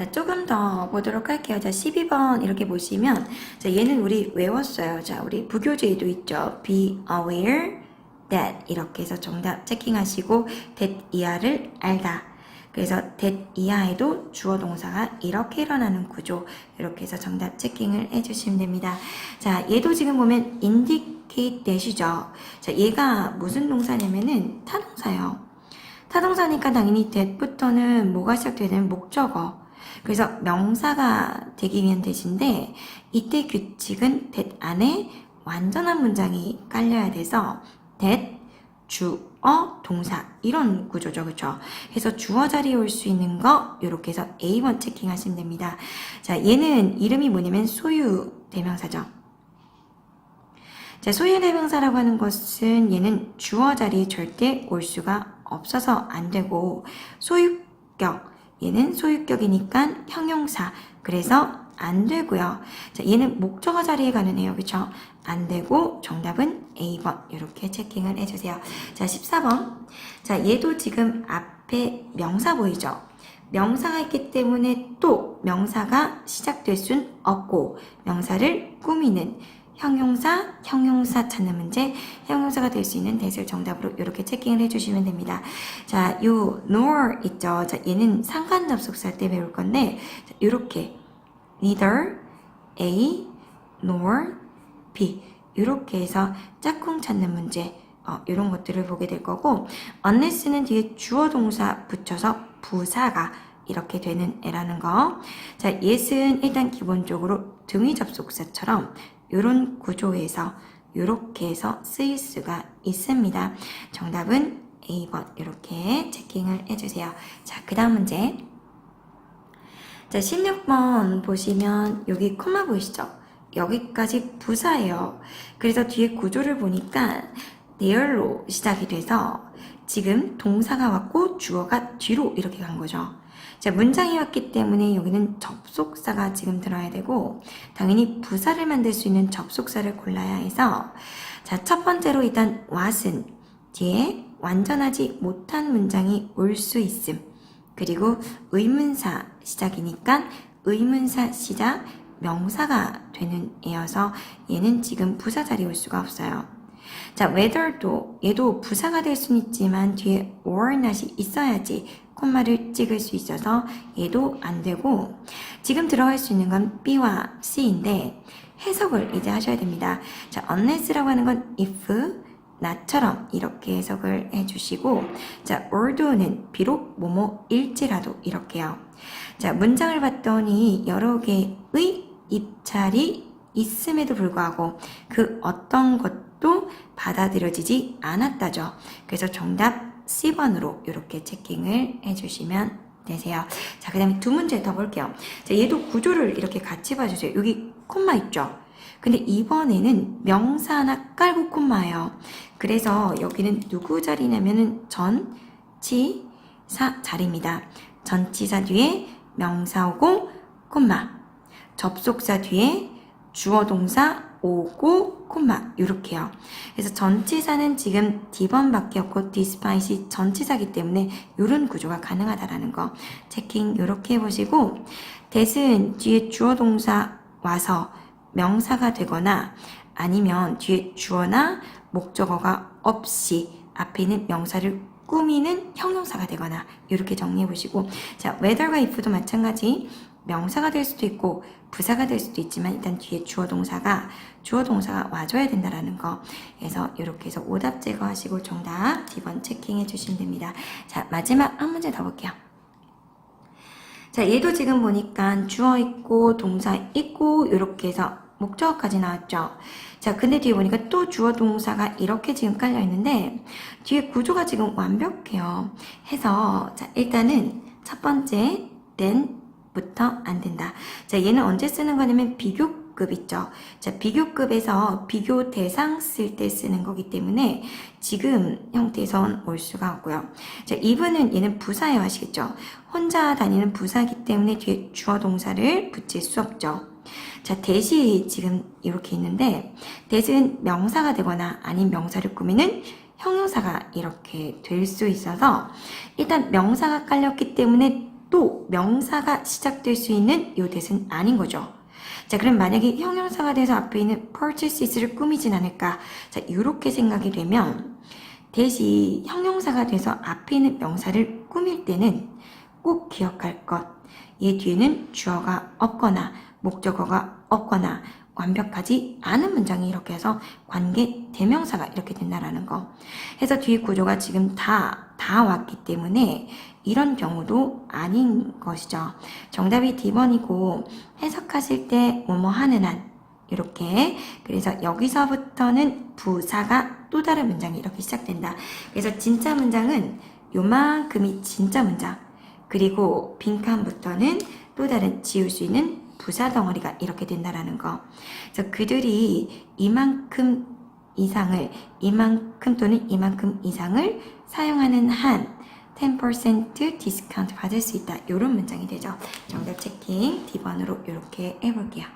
자, 조금 더 보도록 할게요. 자, 12번 이렇게 보시면 자, 얘는 우리 외웠어요. 자, 우리 부교재에도 있죠. Be aware that 이렇게 해서 정답 체킹하시고 that 이하를 알다. 그래서 that 이하에도 주어 동사가 이렇게 일어나는 구조 이렇게 해서 정답 체킹을 해주시면 됩니다. 자, 얘도 지금 보면 indicate that이죠. 자, 얘가 무슨 동사냐면은 타동사예요. 타동사니까 당연히 that부터는 뭐가 시작되는 목적어. 그래서 명사가 되기 위한 that인데 이때 규칙은 that 안에 완전한 문장이 깔려야 돼서 that 주어 동사 이런 구조죠. 그쵸? 그래서 주어 자리에 올 수 있는 거 이렇게 해서 A1 체킹하시면 됩니다. 자 얘는 이름이 뭐냐면 소유 대명사죠. 자 소유 대명사라고 하는 것은 얘는 주어 자리에 절대 올 수가 없어서 안 되고 소유격 얘는 소유격이니까 형용사 그래서 안 되고요. 자, 얘는 목적어 자리에 가능해요. 그쵸? 안 되고 정답은 A번 이렇게 체킹을 해주세요. 자, 14번. 자, 얘도 지금 앞에 명사 보이죠? 명사가 있기 때문에 또 명사가 시작될 순 없고 명사를 꾸미는 형용사, 형용사 찾는 문제, 형용사가 될 수 있는 대을 정답으로 이렇게 체킹을 해주시면 됩니다. 자, 요 nor 있죠. 자, 얘는 상관 접속사 때 배울 건데 자, 이렇게 neither A nor B 이렇게 해서 짝꿍 찾는 문제 어, 이런 것들을 보게 될 거고 unless는 뒤에 주어 동사 붙여서 부사가 이렇게 되는 애라는 거. 자, yes은 일단 기본적으로 등위 접속사처럼 이런 구조에서 이렇게 해서 쓰일 수가 있습니다. 정답은 A번 이렇게 체킹을 해주세요. 자, 그 다음 문제. 자, 16번 보시면 여기 코마 보이시죠? 여기까지 부사예요. 그래서 뒤에 구조를 보니까 there로 시작이 돼서 지금 동사가 왔고 주어가 뒤로 이렇게 간 거죠. 자, 문장이 왔기 때문에 여기는 접속사가 지금 들어야 되고 당연히 부사를 만들 수 있는 접속사를 골라야 해서 자, 첫 번째로 일단 what은 뒤에 완전하지 못한 문장이 올 수 있음. 그리고 의문사 시작이니까 의문사 시작 명사가 되는 애여서 얘는 지금 부사 자리에 올 수가 없어요. 자, whether도 얘도 부사가 될 수는 있지만 뒤에 or not이 있어야지 콤마를 찍을 수 있어서 얘도 안 되고 지금 들어갈 수 있는 건 B와 C인데 해석을 이제 하셔야 됩니다. 자, unless라고 하는 건 if 나처럼 이렇게 해석을 해주시고 자, or도는 비록 뭐뭐 일지라도 이렇게요. 자, 문장을 봤더니 여러 개의 입찰이 있음에도 불구하고 그 어떤 것 도 받아들여지지 않았다죠. 그래서 정답 C번으로 이렇게 체킹을 해주시면 되세요. 자, 그 다음에 두 문제 더 볼게요. 자, 얘도 구조를 이렇게 같이 봐주세요. 여기 콤마 있죠? 근데 이번에는 명사 하나 깔고 콤마예요. 그래서 여기는 누구 자리냐면은 전치사 자리입니다. 전치사 뒤에 명사 오고 콤마. 접속사 뒤에 주어 동사 오고 콤마 이렇게요. 그래서 전치사는 지금 D번밖에 없고 디스파이시 전치사기 때문에 이런 구조가 가능하다라는 거 체킹 이렇게 해보시고 대은 뒤에 주어 동사 와서 명사가 되거나 아니면 뒤에 주어나 목적어가 없이 앞에 있는 명사를 꾸미는 형용사가 되거나 이렇게 정리해 보시고 자 whether과 if도 마찬가지 명사가 될 수도 있고 부사가 될 수도 있지만 일단 뒤에 주어 동사가 주어 동사가 와줘야 된다라는 거 그래서 이렇게 해서 오답 제거하시고 정답 D번 체킹해 주시면 됩니다 자 마지막 한 문제 더 볼게요 자, 얘도 지금 보니까 주어 있고 동사 있고 이렇게 해서 목적어까지 나왔죠. 자, 근데 뒤에 보니까 또 주어 동사가 이렇게 지금 깔려 있는데 뒤에 구조가 지금 완벽해요. 해서 자, 일단은 첫 번째 then 부터 안 된다. 자, 얘는 언제 쓰는 거냐면 비교급 있죠. 자, 비교급에서 비교 대상 쓸 때 쓰는 거기 때문에 지금 형태에선 올 수가 없고요. 자, 이분은 얘는 부사예요. 아시겠죠? 혼자 다니는 부사기 때문에 뒤에 주어 동사를 붙일 수 없죠. 자, 대시 지금 이렇게 있는데, 대은 명사가 되거나 아닌 명사를 꾸미는 형용사가 이렇게 될 수 있어서, 일단 명사가 깔렸기 때문에 또 명사가 시작될 수 있는 요 대은 아닌 거죠. 자, 그럼 만약에 형용사가 돼서 앞에 있는 purchases를 꾸미진 않을까? 자, 이렇게 생각이 되면 대신 형용사가 돼서 앞에 있는 명사를 꾸밀 때는 꼭 기억할 것. 얘 뒤에는 주어가 없거나 목적어가 없거나 완벽하지 않은 문장이 이렇게 해서 관계 대명사가 이렇게 된다라는 거. 해서 뒤에 구조가 지금 다, 다 왔기 때문에 이런 경우도 아닌 것이죠. 정답이 D번이고 해석하실 때 뭐뭐 하는 한 이렇게 그래서 여기서부터는 부사가 또 다른 문장이 이렇게 시작된다. 그래서 진짜 문장은 요만큼이 진짜 문장 그리고 빈칸부터는 또 다른 지울 수 있는 부자 덩어리가 이렇게 된다라는 거. 그래서 그들이 이만큼 이상을 이만큼 또는 이만큼 이상을 사용하는 한 10% 디스카운트 받을 수 있다. 이런 문장이 되죠. 정답 체킹 D번으로 이렇게 해볼게요.